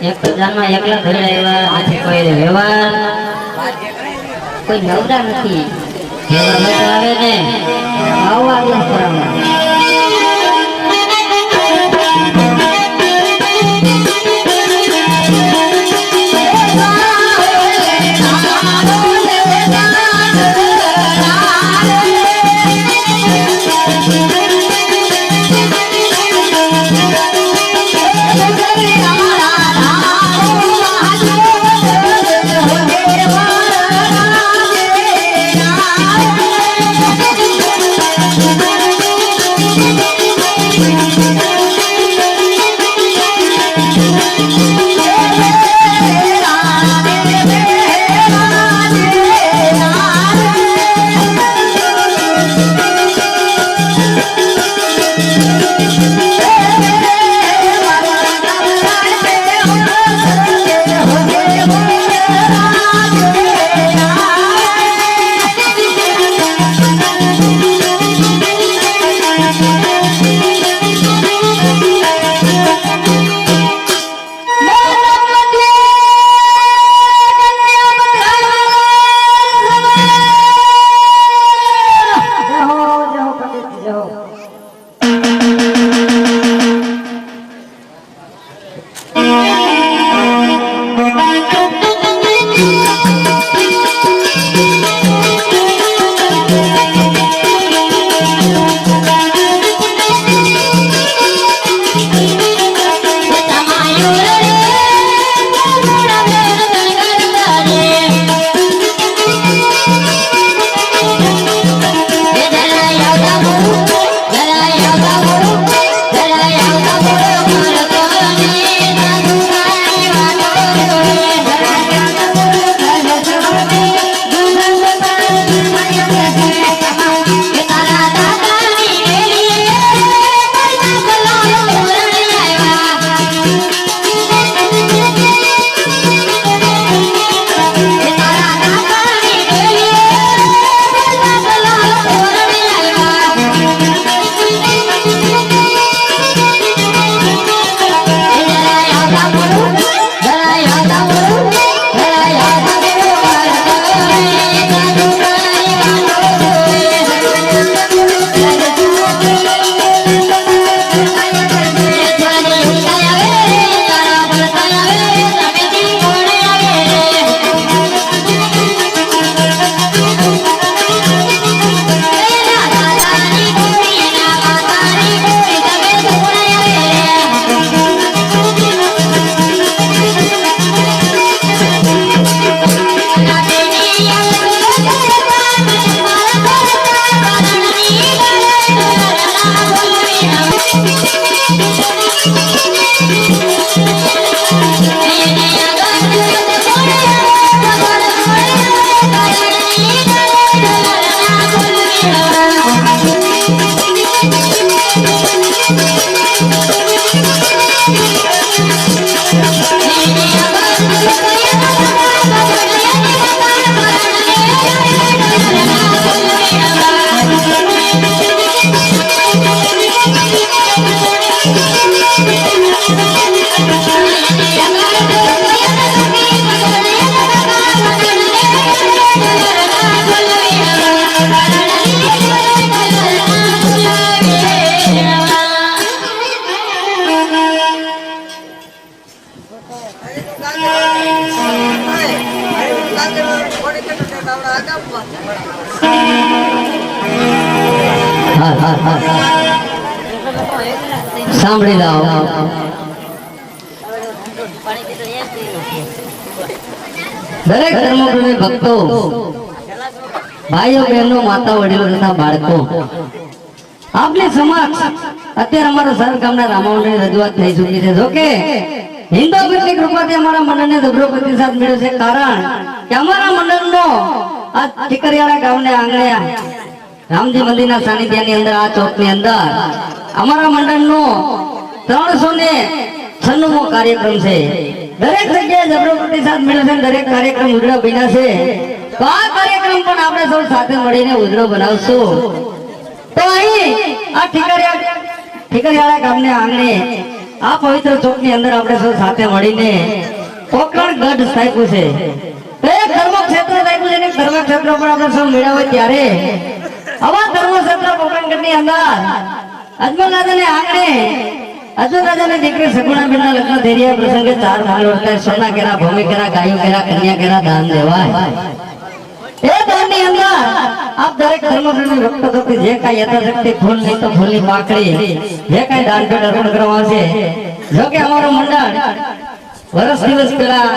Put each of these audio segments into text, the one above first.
એક તો જાનમાં એકલા ઘરે આવ્યા આથી કોઈ વ્યવહાર. કોઈ નવરા નથી. આવે ને આવવા દે સાંભળી જાઓ દરેક ધર્મપ્રેમી ભક્તો, ભાઈઓ બહેનો, માતા વડીલો તથા બાળકો, આપની સમક્ષ અત્યારે અમારા સર ગામના રામાવણની રજૂઆત થઈ ચૂકી છે. જોકે હિન્દુ ભક્તની કૃપાથી અમારા મંડળને જબરો પ્રતિસાદ મળ્યો છે. કારણ કે અમારા મંડળનો આ ઠીકરિયાળા ગામને આંગણે રામજી મંદિરના સાનિધ્યની અંદર, આ ચોકની અંદર. અમારા મંડળનો ત્રણસો ને છન્નુમો કાર્યક્રમ છે. દરેક જગ્યાએ જબરો પ્રતિસાદ મેળવશે દરેક કાર્યક્રમ ઉજળો બન્યા તો આ કાર્યક્રમ પણ આપણે સૌ સાથે મળીને ઉજળો બનાવશું. તો અહીં આ ઠીકરિયા ઠીકરિયાળા ગામને આંગણે આ પવિત્ર ચોકની અંદર આપણે સૌ સાથે મળીને પોકરણ ગઢ સ્થાપ્યું છે. તો એ ધર્મ ક્ષેત્ર સ્થાપ્યું છે ધર્મ ક્ષેત્ર પણ આપણે સૌ મેળા ત્યારે આવા ધર્મ ક્ષેત્ર પોકરણગઢની અંદર અજમલ રાજાને આંગણે ભૂમિ કેરા ગાયો કેરા કન્યા કેરા દાન દેવાય. એ દાનની અંદર આપ જે કાંઈ યથાશક્તિ, ફૂલ નહીં તો ફૂલની પાકડી જે કાંઈ દાન પેટ અર્પણ જો કે અમારું મંડળ વર્ષ દિવસ પહેલા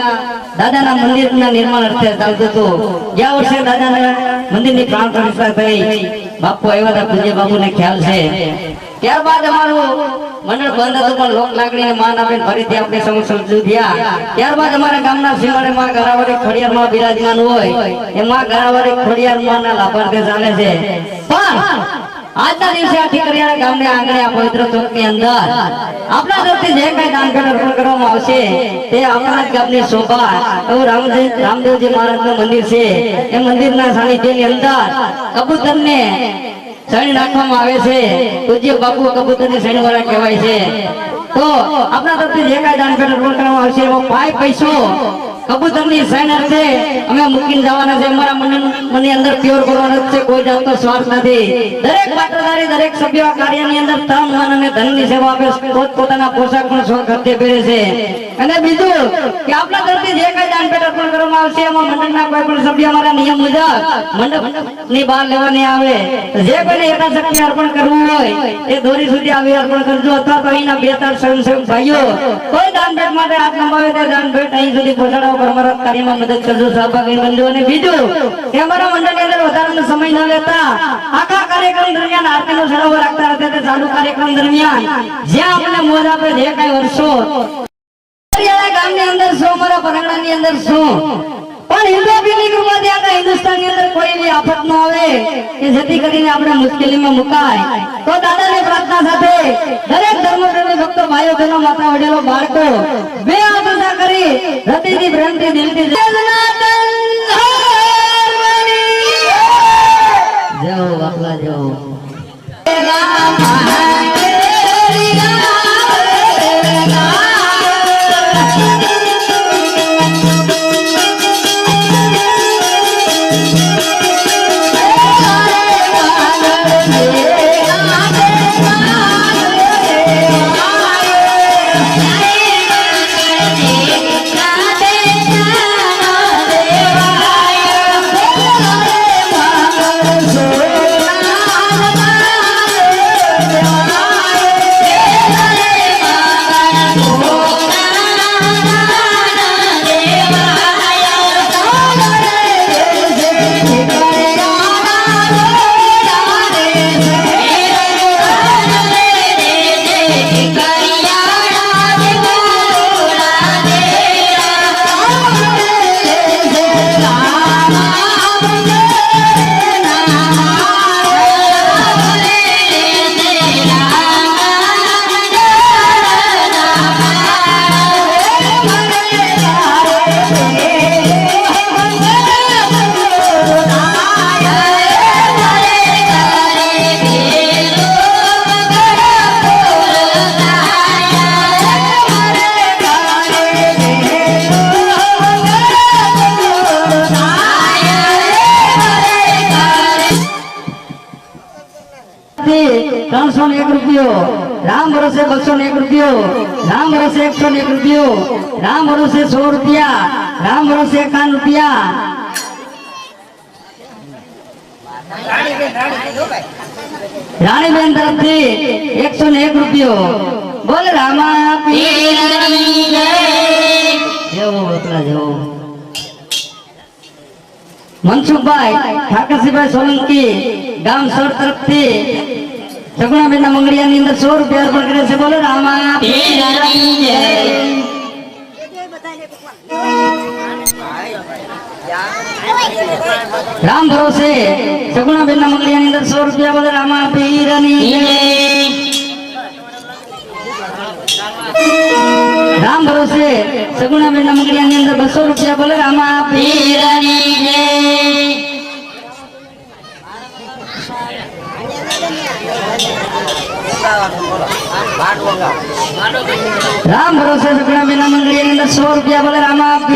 દાદાના મંદિરના નિર્માણ અર્થે ચાલતું હતું. ગયા વર્ષે દાદાના મંદિરની પ્રાણ પ્રતિષ્ઠા થઈ. બાપુ આવ્યા હતા પૂજ્ય બાપુને ખ્યાલ છે. ત્યારબાદ અમારું મંડળ બંધ હતું પણ લોક લાગણીને માન આપીને ફરીથી આપણે સમક્ષ રજૂ થયા. ત્યારબાદ અમારા ગામના સીમાડે માં ગરાવરી ખોડિયારમાં બિરાજમાન હોય. એમાં ગરાવરી ખોડિયારમાં ના લાભાર્થે ચાલે છે. પણ આજના દિવસે આ ઠીકરિયાના ગામને આંગણે આ પવિત્ર ચોકની અંદર આપણા તરફથી જે કઈ દાન અર્પણ કરવામાં આવશે, તે આપણા ગામની શોભા. રામદેવ રામદેવજી મહારાજનું મંદિર છે. એ મંદિરના સાનિધ્યની અંદર કબૂતરને શણી નાખવામાં આવે છે. પૂજ્ય બાપુ કબૂતરની શણી વાળા કહેવાય છે. તો આપણા તરફથી જે કાંઈ દાન પેટ કરવામાં આવશે, એમાં પાય પૈસો કબૂતરની શણ અર્થે અમે મૂકીને જવાના છે. અમારા મન મનની અંદર પ્યોર કરવાનો છે. કોઈ જાતનો સ્વાર્થ નથી. દરેક પાત્રધારી, દરેક સભ્યો આ કાર્યની અંદર તન, મન અને ધનની સેવા આપે પોત પોતાના પોશાક પણ સ્વ પહેરે છે. અને બીજું કે આપણા તરફથી જે કાંઈ દાન પેટ અર્પણ કરવામાં મંડળની અંદર વધારાનો સમય ન લેતા આખા કાર્યક્રમ દરમિયાન આરતીનો સળાવો રાખતા હતા. ચાલુ કાર્યક્રમ દરમિયાન જ્યાં આપણે મોજ આપે, જે કઈ વર્ષો અમારા અંદર શું? પણ હિન્દુ પીરની કૃપાથી હિન્દુસ્તાનની અંદર કોઈ આફત ન આવે કે જેથી કરીને આપણે મુશ્કેલીમાં મુકાય. તો દાદાને પ્રાર્થના સાથે દરેક ધર્મપ્રેમી ભક્તો ભાઈઓ બહેનો માતા વડીલો બાળકો બે આશા કરી હૃદયથી પ્રેમથી દિલથી જય હારમણી. જય ત્રણસો ને એક રૂપિયો. રામ ભરોસે બસો ને એક રૂપિયો. રામ ભરોસે એકસો ને એક રૂપિયો. રામ ભરોસે સો રૂપિયા. રામ ભરોસે એકાવન રૂપિયા. રાણીબેન તરફથી એકસો ને એક રૂપિયો. બોલ રામા જેવો બકરા જેવો. મનસુખભાઈ, ઠાકરસિંહભાઈ સોલંકી, ગામ સર તરફથી સગુણાબેનના મંગળિયાની અંદર સો રૂપિયા અર્પણ કરે છે બોલો રામા પીરની જય. રામ ભરોસે સગુણાબેનના મંગળિયાની અંદર સો રૂપિયા બોલે રામા પીરની જય. રામ ભરોસે સગુણાબેનના મંગળિયાની અંદર બસો રૂપિયા બોલે રામા પીરની જય. રામ ભરોસે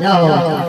要。要